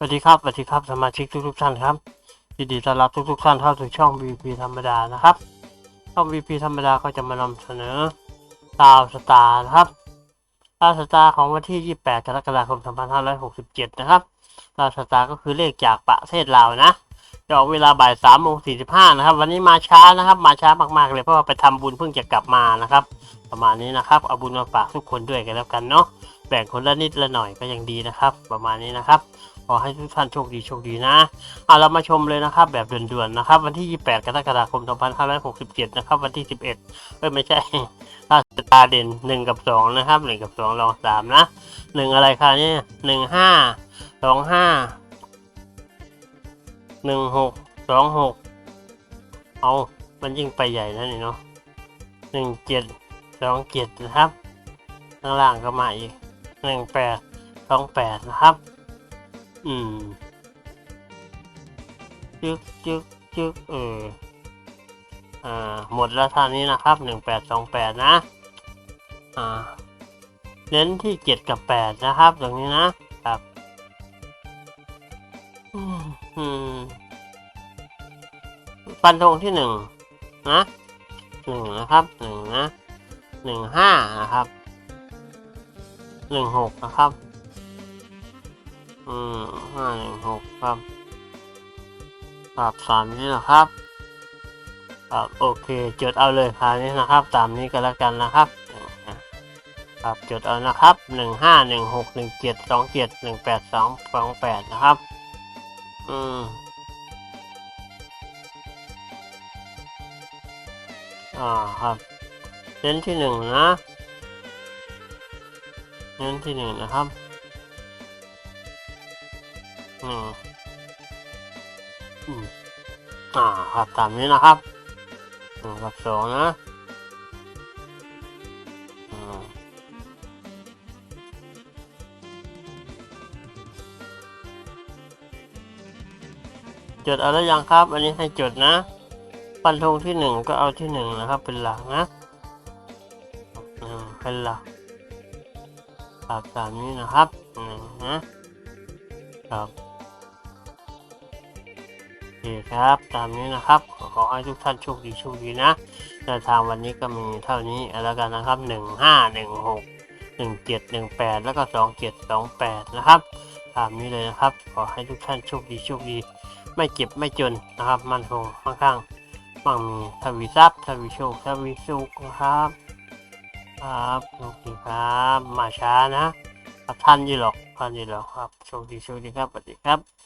สวัสดีครับสวัสดีครับสมาชิกทุกทุกๆท่านครับยินดีต้อนรับทุกทุกๆท่านเข้าสู่ช่อง VP ธรรมดานะครับ ช่อง VP ธรรมดาก็จะมานำเสนอดาวสตาร์นะครับดาวสตาร์ของวันที่ 28 กรกฎาคม 2567 นะครับดาวสตาร์ก็คือเลขจากประเทศลาวนะจะออกเวลาบ่าย3โมง45นะครับ วันนี้มาช้านะครับ มาช้ามากๆเลยเพราะว่าไปทำบุญเพิ่งจะกลับมานะครับ ประมาณนี้นะครับ เอาบุญมาฝากทุกคนด้วยกันแล้วกันเนาะ แบ่งคนละนิดละหน่อยก็ยังดีนะครับ ประมาณนี้นะครับ ขอให้ทุกท่านโชคดีโชคดีนะเอาเรามาชมเลยนะครับ แบบด่วนๆนะครับ วันที่ 28 กรกฎาคม 2567 นะครับ วันที่ 11เอ้ยไม่ใช่ถ้าตาเด่น 1 กับ 2 นะครับ 1 กับ 2 ลอง 3 นะ 1 อะไรคะเนี่ย 1 5 2 5 1 6 2 6 เอามันยิ่งไปใหญ่นะนี่เนาะ 1 7 2 7 นะครับ ข้างล่างก็มาอีก 1 8 2 8 นะครับ อืมจึกจึกจึกเอออ่าหมดแล้วท่านี้นะครับหนึ่งแปดสองแปดนะ อ่าเน้นที่เจ็ดกับแปดนะครับ ตรงนี้นะครับอืมอืมฟันธงที่หนึ่งนะหนึ่งนะครับหนึ่งนะหนึ่งห้านะครับหนึ่งหกนะครับ อืมห้าหนึ่งหกครับครับสามนี้นะครับครับโอเคจดเอาเลยคราวนี้นะครับ ตามนี้ก็แล้วกันนะครับครับจดเอานะครับหนึ่งห้าหนึ่งหกหนึ่งเจ็ดสองเจ็ดหนึ่งแปดสองสองแปดนะครับ อืมอ่าครับเน้นที่หนึ่งนะเน้นที่หนึ่งนะครับ อืมอืมอ่าครับตามนี้นะครับหนึ่งกับสองนะอืมจดเอาแล้วยังครับ อันนี้ให้จดนะฟันธงที่หนึ่งก็เอาที่หนึ่งนะครับ เป็นหลักนะเป็นหลักครับตามนี้นะครับหนึ่งนะครับ คครับ ตามนี้นะครับขอขอให้ทุกท่านโชคดีโชคดีนะแนวทางวันนี้ก็มีเท่านี้แล้วกันนะครับหนึ่งห้าหนึ่งหกหนึ่งเจ็ดหนึ่งแปดแล้วก็สองเจ็ดสองแปดนะครับตามนี้เลยนะครับ ขอให้ทุกท่านโชคดีโชคดี ไม่เจ็บไม่จนนะครับ มั่นคงมั่งคั่งมั่งมีทวีทรัพย์ทวีโชคทวีสุขนะครับ ครับโชคดีครับ มาช้านะท่านยี่หรอกท่านยี่หรอกครับโชคดีโชคดีครับสวัสดีครับ